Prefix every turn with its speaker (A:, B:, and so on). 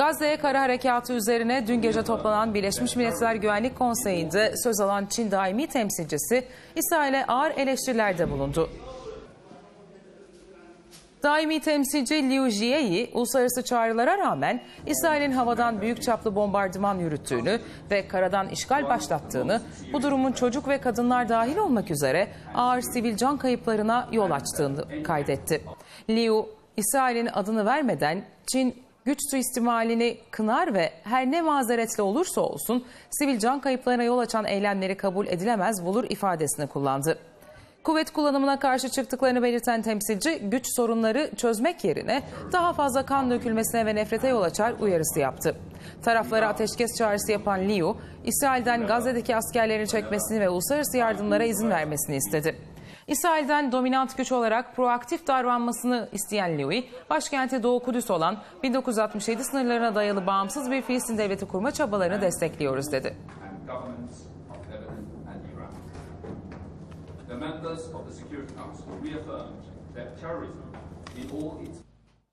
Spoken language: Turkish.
A: Gazze'ye kara harekatı üzerine dün gece toplanan Birleşmiş Milletler Güvenlik Konseyi'nde söz alan Çin daimi temsilcisi İsrail'e ağır eleştirilerde bulundu. Daimi temsilci Liu Jieyi, uluslararası çağrılara rağmen İsrail'in havadan büyük çaplı bombardıman yürüttüğünü ve karadan işgal başlattığını, bu durumun çocuk ve kadınlar dahil olmak üzere ağır sivil can kayıplarına yol açtığını kaydetti. Liu, İsrail'in adını vermeden Çin güç suistimalini kınar ve her ne mazeretle olursa olsun sivil can kayıplarına yol açan eylemleri kabul edilemez bulur ifadesini kullandı. Kuvvet kullanımına karşı çıktıklarını belirten temsilci güç sorunları çözmek yerine daha fazla kan dökülmesine ve nefrete yol açar uyarısı yaptı. Taraflara ateşkes çağrısı yapan Liu, İsrail'den Gazze'deki askerlerini çekmesini ve uluslararası yardımlara izin vermesini istedi. İsrail'den dominant güç olarak proaktif davranmasını isteyen Liu, başkenti Doğu Kudüs olan 1967 sınırlarına dayalı bağımsız bir Filistin devleti kurma çabalarını destekliyoruz dedi.
B: Members of the Security Council reaffirmed that terrorism in all its